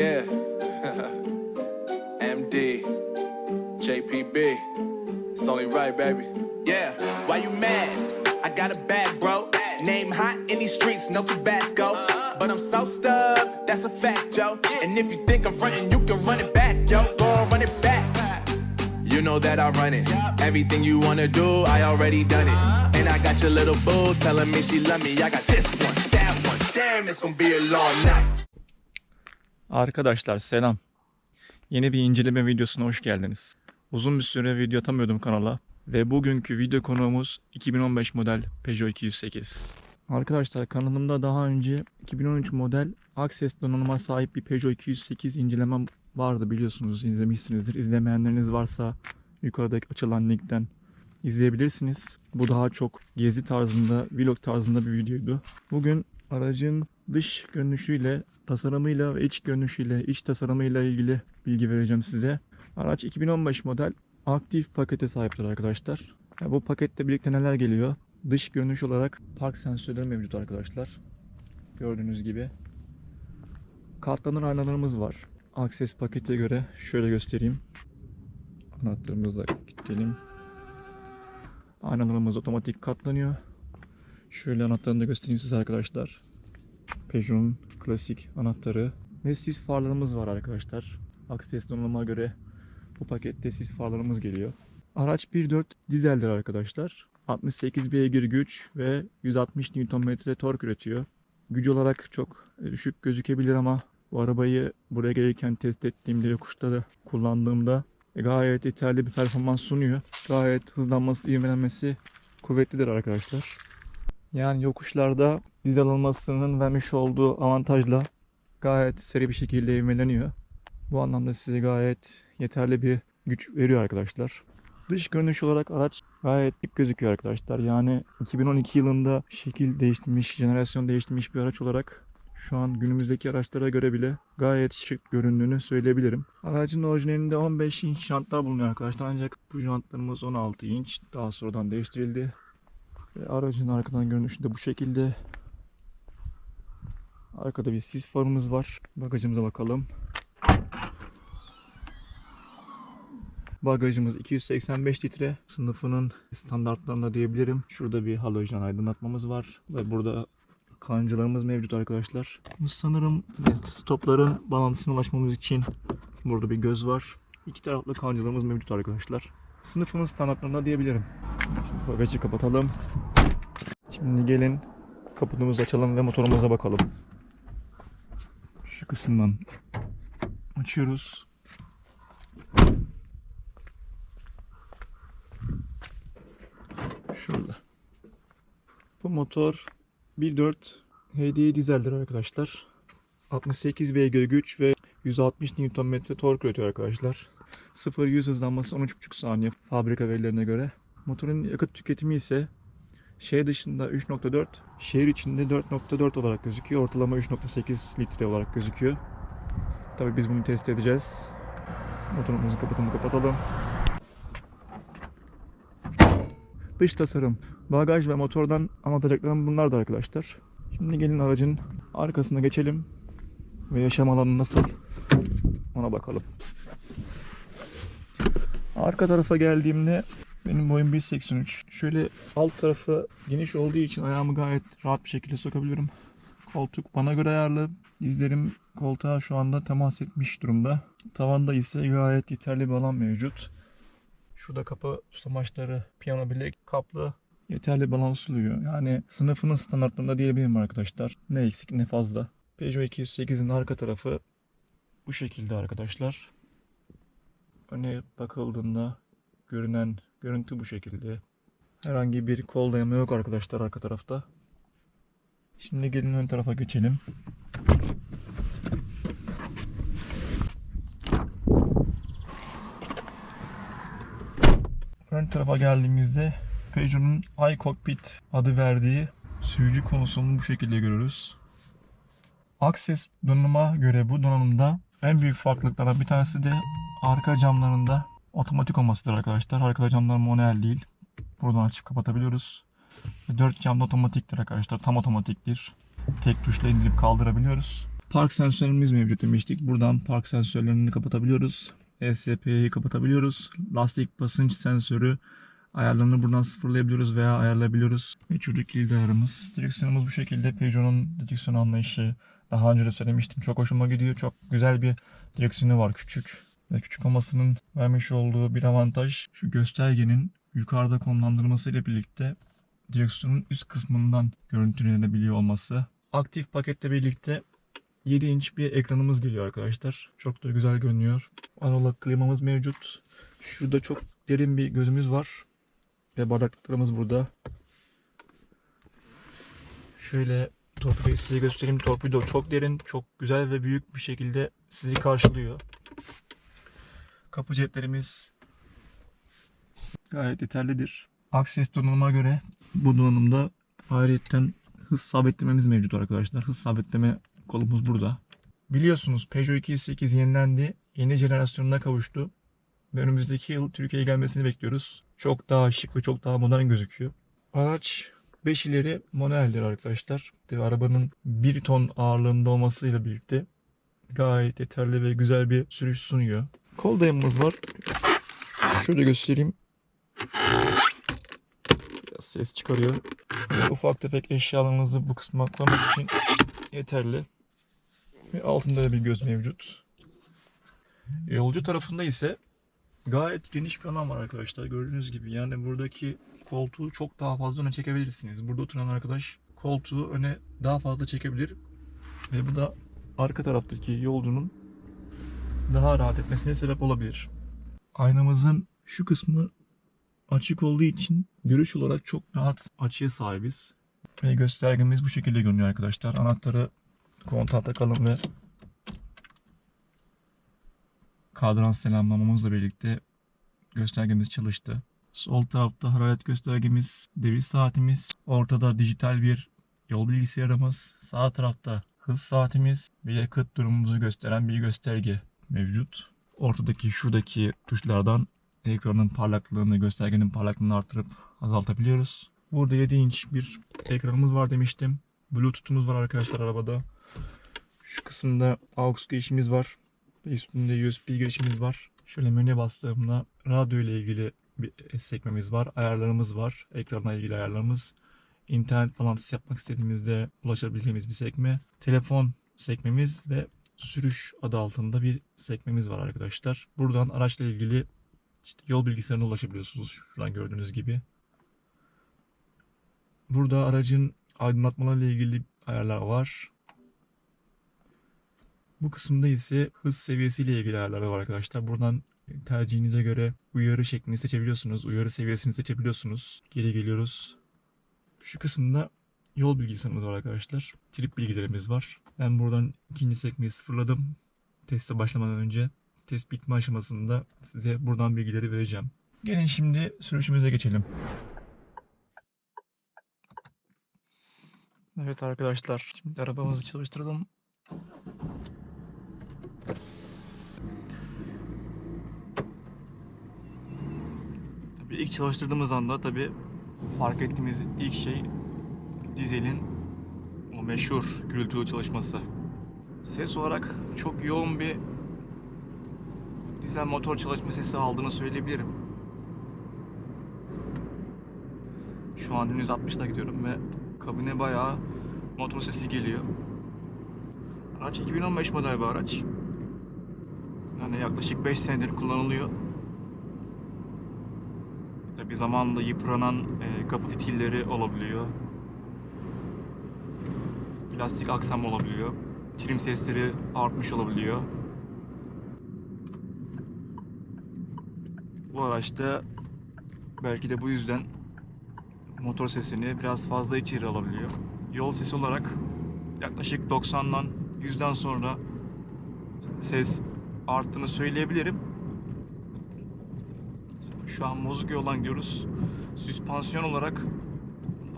yeah. MD, JPB. It's only right, baby. Yeah, why you mad? I got a bag, bro. Name hot in these streets, no Tabasco. But I'm so stubbed, that's a fact, Joe. And if you think I'm frontin', you can run it back, yo. Go run it back. You know that I run it. Everything you wanna do, I already done it. And I got your little boo telling me she love me. I got this one, that one. Damn, it's gonna be a long night. Arkadaşlar selam. Yeni bir inceleme videosuna hoş geldiniz. Uzun bir süre video atamıyordum kanala ve bugünkü video konuğumuz 2015 model Peugeot 208. Arkadaşlar kanalımda daha önce 2013 model Access donanıma sahip bir Peugeot 208 incelemem vardı biliyorsunuz izlemişsinizdir. İzlemeyenleriniz varsa yukarıdaki açılan linkten izleyebilirsiniz. Bu daha çok gezi tarzında, vlog tarzında bir videoydu. Bugün aracın dış görünüşüyle, tasarımıyla ve iç görünüşüyle, iç tasarımıyla ilgili bilgi vereceğim size. Araç 2015 model aktif pakete sahiptir arkadaşlar. Ya bu pakette birlikte neler geliyor? Dış görünüş olarak park sensörleri mevcut arkadaşlar. Gördüğünüz gibi. Katlanır aynalarımız var. Access pakete göre şöyle göstereyim. Anahtarımızı da kilitleyelim. Aynalarımız otomatik katlanıyor. Şöyle anahtarını da göstereyim size arkadaşlar. Peugeot'un klasik anahtarı. Ve sis farlarımız var arkadaşlar. Access donanıma göre bu pakette sis farlarımız geliyor. Araç 1.4 dizeldir arkadaşlar. 68 beygir güç ve 160 Nm tork üretiyor. Güç olarak çok düşük gözükebilir ama bu arabayı buraya gelirken test ettiğimde yokuşta da kullandığımda gayet yeterli bir performans sunuyor. Gayet hızlanması, ivmelenmesi kuvvetlidir arkadaşlar. Yani yokuşlarda dizel alınmasının vermiş olduğu avantajla gayet seri bir şekilde ivmeleniyor. Bu anlamda size gayet yeterli bir güç veriyor arkadaşlar. Dış görünüş olarak araç gayet ip gözüküyor arkadaşlar. Yani 2012 yılında şekil değiştirmiş, jenerasyon değiştirmiş bir araç olarak şu an günümüzdeki araçlara göre bile gayet şık göründüğünü söyleyebilirim. Aracın orijinalinde 15 inç jantlar bulunuyor arkadaşlar ancak bu jantlarımız 16 inç daha sonradan değiştirildi. Ve aracın arkadan görünüşü de bu şekilde. Arkada bir sis farımız var. Bagajımıza bakalım. Bagajımız 285 litre. Sınıfının standartlarında diyebilirim. Şurada bir halojen aydınlatmamız var. Ve burada kancalarımız mevcut arkadaşlar. Sanırım stopların balansına ulaşmamız için burada bir göz var. İki taraflı kancalarımız mevcut arkadaşlar. Sınıfının standartlarında diyebilirim. Şimdi bagajı kapatalım. Şimdi gelin kaputumuzu açalım ve motorumuza bakalım. Şu kısımdan açıyoruz. Şurada. Bu motor 1.4 HDI dizeldir arkadaşlar. 68 beygir güç ve 160 Nm tork üretiyor arkadaşlar. 0-100 hızlanması 13,5 saniye fabrika verilerine göre. Motorun yakıt tüketimi ise şehir dışında 3.4, şehir içinde 4.4 olarak gözüküyor. Ortalama 3.8 litre olarak gözüküyor. Tabii biz bunu test edeceğiz. Motorumuzun kaputunu kapatalım. Dış tasarım, bagaj ve motordan anlatacaklarım bunlardı arkadaşlar. Şimdi gelin aracın arkasına geçelim ve yaşam alanı nasıl ona bakalım. Arka tarafa geldiğimde benim boyum 1.83. Şöyle alt tarafı geniş olduğu için ayağımı gayet rahat bir şekilde sokabiliyorum. Koltuk bana göre ayarlı. Dizlerim koltuğa şu anda temas etmiş durumda. Tavanda ise gayet yeterli bir alan mevcut. Şurada kapı tutamaçları, piyano bilek kaplı yeterli balans suluyor. Yani sınıfının standartlarında diyebilirim arkadaşlar. Ne eksik ne fazla. Peugeot 208'in arka tarafı bu şekilde arkadaşlar. Öne bakıldığında görünen görüntü bu şekilde. Herhangi bir kol dayama yok arkadaşlar arka tarafta. Şimdi gelin ön tarafa geçelim. Ön tarafa geldiğimizde Peugeot'un iCockpit adı verdiği sürücü konsolunu bu şekilde görürüz. Access donanıma göre bu donanımda en büyük farklılıklardan bir tanesi de arka camlarında otomatik olmasıdır arkadaşlar. Arka camlar manuel değil. Buradan açıp kapatabiliyoruz. Ve 4 cam da otomatiktir arkadaşlar. Tam otomatiktir. Tek tuşla indirip kaldırabiliyoruz. Park sensörümüz mevcut demiştik. Buradan park sensörlerini kapatabiliyoruz. ESP'yi kapatabiliyoruz. Lastik basınç sensörü ayarlarını buradan sıfırlayabiliyoruz veya ayarlayabiliyoruz. Ve çocuk kilidi ayarımız. Direksiyonumuz bu şekilde. Peugeot'un direksiyon anlayışı daha önce de söylemiştim. Çok hoşuma gidiyor. Çok güzel bir direksiyonu var. Küçük ve küçük olmasının vermiş olduğu bir avantaj şu göstergenin yukarıda konumlandırmasıyla birlikte direksiyonun üst kısmından görüntülenebiliyor olması. Aktif paketle birlikte 7 inç bir ekranımız geliyor arkadaşlar. Çok da güzel görünüyor. Analog klimamız mevcut. Şurada çok derin bir gözümüz var. Ve bardaklıklarımız burada. Şöyle torpidoyu size göstereyim. Torpido çok derin, çok güzel ve büyük bir şekilde sizi karşılıyor. Kapı ceplerimiz gayet yeterlidir. Akses donanıma göre bu donanımda ayrıyetten hız sabitlememiz mevcut arkadaşlar. Hız sabitleme kolumuz burada. Biliyorsunuz Peugeot 208 yenilendi. Yeni jenerasyonuna kavuştu. Ve önümüzdeki yıl Türkiye'ye gelmesini bekliyoruz. Çok daha şık ve çok daha modern gözüküyor. Araç 5 ileri manueldir arkadaşlar. Ve arabanın 1 ton ağırlığında olmasıyla birlikte gayet yeterli ve güzel bir sürüş sunuyor. Kol dayamımız var. Şöyle göstereyim. Biraz ses çıkarıyor. Ufak tefek eşyalarınızı bu kısma koymak için yeterli. Ve altında da bir göz mevcut. Yolcu tarafında ise gayet geniş bir alan var arkadaşlar. Gördüğünüz gibi yani buradaki koltuğu çok daha fazla öne çekebilirsiniz. Burada oturan arkadaş koltuğu öne daha fazla çekebilir. Ve bu da arka taraftaki yolcunun daha rahat etmesine sebep olabilir. Aynamızın şu kısmı açık olduğu için görüş olarak çok rahat açıya sahibiz. Ve göstergemiz bu şekilde görünüyor arkadaşlar. Anahtarı kontağa takalım ve kadran selamlamamızla birlikte göstergemiz çalıştı. Sol tarafta hararet göstergemiz, deviz saatimiz, ortada dijital bir yol bilgisayarımız, sağ tarafta hız saatimiz ve yakıt durumumuzu gösteren bir gösterge mevcut. Ortadaki şuradaki tuşlardan ekranın parlaklığını, göstergenin parlaklığını artırıp azaltabiliyoruz. Burada 7 inç bir ekranımız var demiştim. Bluetooth'umuz var arkadaşlar arabada. Şu kısımda AUX girişimiz var. Üstünde USB girişimiz var. Şöyle menüye bastığımda radyo ile ilgili bir sekmemiz var. Ayarlarımız var. Ekranla ilgili ayarlarımız. İnternet bağlantısı yapmak istediğimizde ulaşabileceğimiz bir sekme. Telefon sekmemiz ve sürüş adı altında bir sekmemiz var arkadaşlar. Buradan araçla ilgili işte yol bilgisayarına ulaşabiliyorsunuz. Şuradan gördüğünüz gibi. Burada aracın aydınlatmalarla ilgili ayarlar var. Bu kısımda ise hız seviyesiyle ilgili ayarlar var arkadaşlar. Buradan tercihinize göre uyarı şeklini seçebiliyorsunuz. Uyarı seviyesini seçebiliyorsunuz. Geri geliyoruz. Şu kısımda yol bilgisayarımız var arkadaşlar. Trip bilgilerimiz var. Ben buradan ikinci sekmeyi sıfırladım. Teste başlamadan önce test bitme aşamasında size buradan bilgileri vereceğim. Gelin şimdi sürüşümüze geçelim. Evet arkadaşlar, şimdi arabamızı çalıştıralım. Tabii ilk çalıştırdığımız anda tabii fark ettiğimiz ilk şey dizelin meşhur gürültülü çalışması. Ses olarak çok yoğun bir dizel motor çalışma sesi aldığını söyleyebilirim. Şu an henüz 60'la gidiyorum ve kabine bayağı motor sesi geliyor. Araç 2015 model bir araç. Yani yaklaşık 5 senedir kullanılıyor. Tabi zamanla yıpranan e, kapı fitilleri olabiliyor. Plastik aksam olabiliyor. Trim sesleri artmış olabiliyor. Bu araçta belki de bu yüzden motor sesini biraz fazla içeri alabiliyor. Yol sesi olarak yaklaşık 90'dan 100'den sonra ses arttığını söyleyebilirim. Şu an bozuk yoldan gidiyoruz. Süspansiyon olarak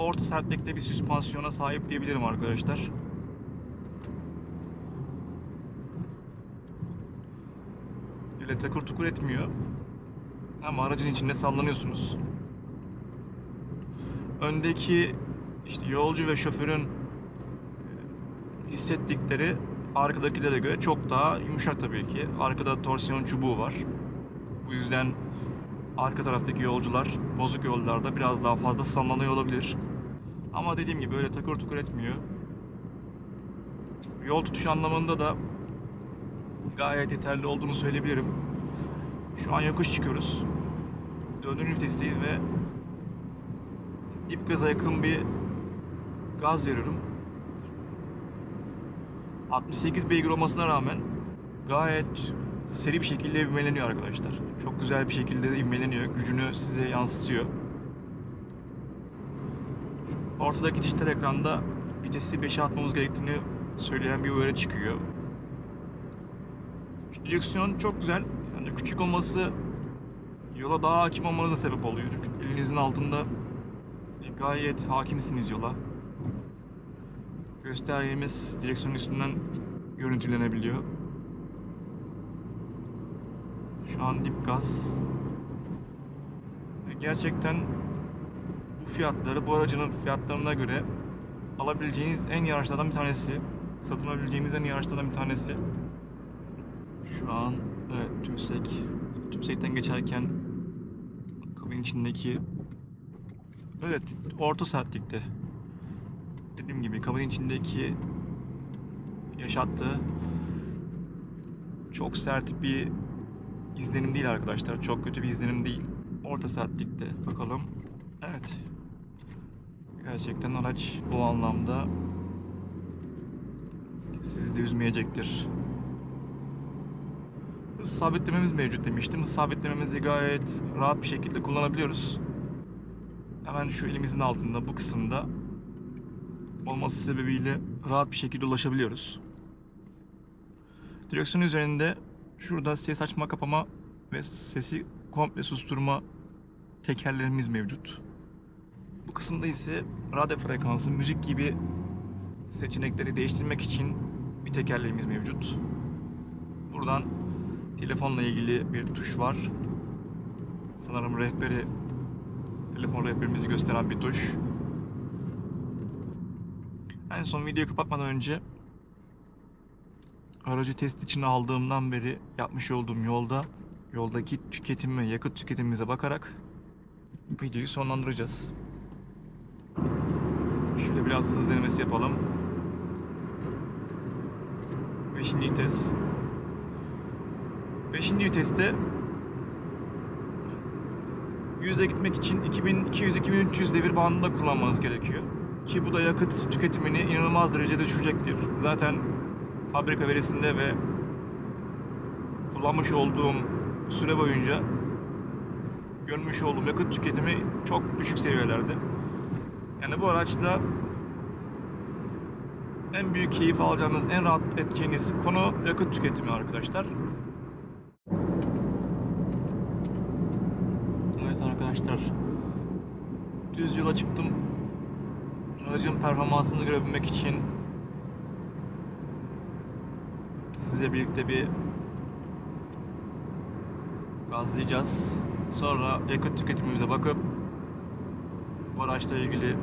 orta sertlikte bir süspansiyona sahip diyebilirim arkadaşlar. Öyle takır tukur etmiyor. Ama aracın içinde sallanıyorsunuz. Öndeki işte yolcu ve şoförün e, hissettikleri arkadakilere göre çok daha yumuşak tabii ki. Arkada torsiyon çubuğu var. Bu yüzden arka taraftaki yolcular bozuk yollarda biraz daha fazla sallanıyor olabilir. Ama dediğim gibi öyle takır tukur etmiyor. Yol tutuş anlamında da gayet yeterli olduğunu söyleyebilirim. Şu an yokuş çıkıyoruz. Dördüncü vitesteyim ve dip gaza yakın bir gaz veriyorum. 68 beygir olmasına rağmen gayet seri bir şekilde ivmeleniyor arkadaşlar. Çok güzel bir şekilde ivmeleniyor. Gücünü size yansıtıyor. Ortadaki dijital ekranda vitesi 5'e atmamız gerektiğini söyleyen bir uyarı çıkıyor. Şu direksiyon çok güzel. Yani küçük olması yola daha hakim olmanıza sebep oluyor. Elinizin altında gayet hakimsiniz yola. Göstergemiz direksiyonun üstünden görüntülenebiliyor. Şu an dip gaz. Gerçekten bu fiyatları bu aracının fiyatlarına göre alabileceğiniz en iyi araçlardan bir tanesi. Satın alabileceğimiz en iyi araçlardan bir tanesi. Şu an evet tümsek. Tümsekten geçerken kabin içindeki Evet orta sertlikte. Dediğim gibi kabin içindeki yaşattığı çok sert bir izlenim değil arkadaşlar. Çok kötü bir izlenim değil. Orta sertlikte. Bakalım. Evet. Gerçekten araç bu anlamda sizi de üzmeyecektir. Hız sabitlememiz mevcut demiştim. Hız sabitlememizi gayet rahat bir şekilde kullanabiliyoruz. Hemen şu elimizin altında bu kısımda olması sebebiyle rahat bir şekilde ulaşabiliyoruz. Direksiyon üzerinde şurada ses açma kapama ve sesi komple susturma tekerlerimiz mevcut. Bu kısımda ise radyo frekansı, müzik gibi seçenekleri değiştirmek için bir tekerleğimiz mevcut. Buradan telefonla ilgili bir tuş var. Sanırım rehberi telefon rehberimizi gösteren bir tuş. En son videoyu kapatmadan önce aracı test için aldığımdan beri yapmış olduğum yolda yoldaki tüketim ve yakıt tüketimimize bakarak videoyu sonlandıracağız. Şöyle biraz hız denemesi yapalım. 5. vites. 5. viteste yüzde gitmek için 2200-2300 devir bandında kullanmanız gerekiyor. Ki bu da yakıt tüketimini inanılmaz derecede düşürecektir. Zaten fabrika verisinde ve kullanmış olduğum süre boyunca görmüş olduğum yakıt tüketimi çok düşük seviyelerde. Yani bu araçla en büyük keyif alacağınız, en rahat edeceğiniz konu yakıt tüketimi arkadaşlar. Evet arkadaşlar. Düz yola çıktım. Aracın performansını görebilmek için sizle birlikte bir gazlayacağız. Sonra yakıt tüketimimize bakıp bu araçla ilgili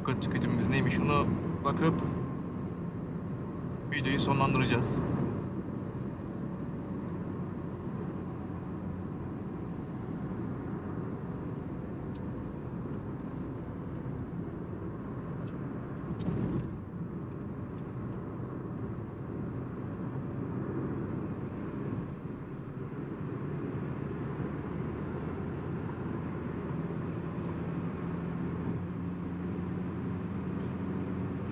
yakıt tüketimimiz neymiş onu bakıp videoyu sonlandıracağız.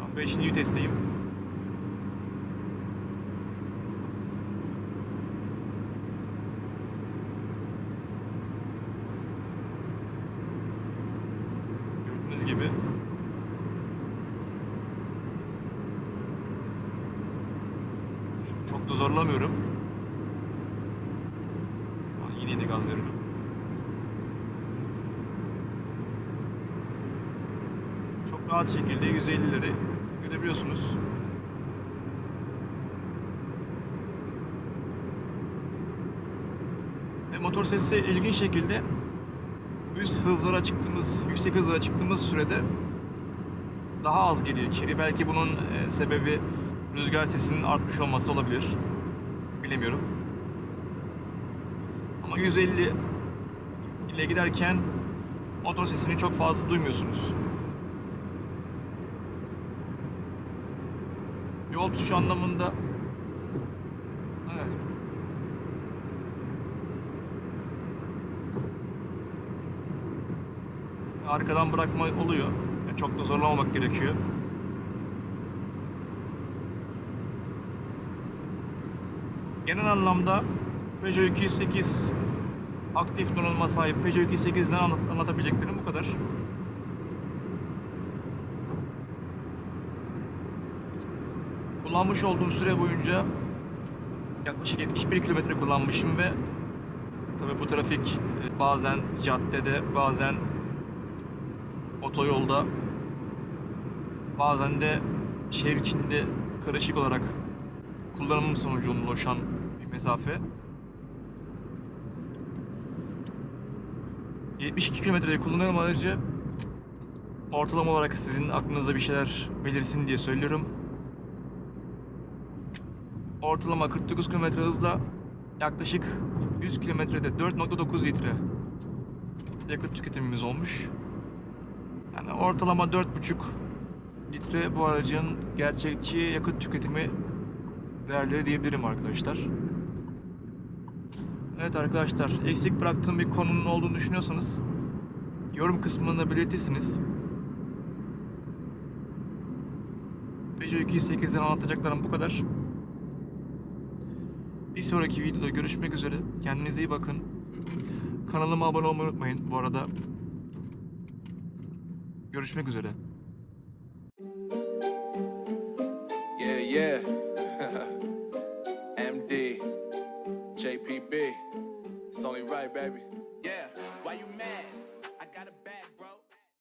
Şu an 5. vitesteyim. Gördüğünüz gibi çok da zorlamıyorum. Şu an yine de gaz veriyorum. Çok rahat şekilde 150'leri görebiliyorsunuz. Ve motor sesi ilginç şekilde üst hızlara çıktığımız, yüksek hızlara çıktığımız sürede daha az geliyor içeri. Belki bunun e, sebebi rüzgar sesinin artmış olması olabilir. Bilemiyorum. Ama 150 ile giderken motor sesini çok fazla duymuyorsunuz. Yol tutuşu anlamında evet. Arkadan bırakma oluyor. Yani çok da zorlamamak gerekiyor. Genel anlamda Peugeot 208 aktif donanıma sahip Peugeot 208'den anlat- anlatabileceklerim bu kadar. Kullanmış olduğum süre boyunca yaklaşık 71 kilometre kullanmışım ve tabii bu trafik e, bazen caddede, bazen otoyolda, bazen de şehir içinde karışık olarak kullanımım sonucu oluşan bir mesafe. 72 kilometreyi kullanıyorum aracı. Ortalama olarak sizin aklınıza bir şeyler belirsin diye söylüyorum. Ortalama 49 km hızla yaklaşık 100 kilometrede 4.9 litre yakıt tüketimimiz olmuş. Yani ortalama 4.5 litre bu aracın gerçekçi yakıt tüketimi değerleri diyebilirim arkadaşlar. Evet arkadaşlar, eksik bıraktığım bir konunun olduğunu düşünüyorsanız yorum kısmında belirtirsiniz. Peugeot 208'den anlatacaklarım bu kadar. Bir sonraki videoda görüşmek üzere. Kendinize iyi bakın. Kanalıma abone olmayı unutmayın bu arada. Görüşmek üzere. Yeah, yeah.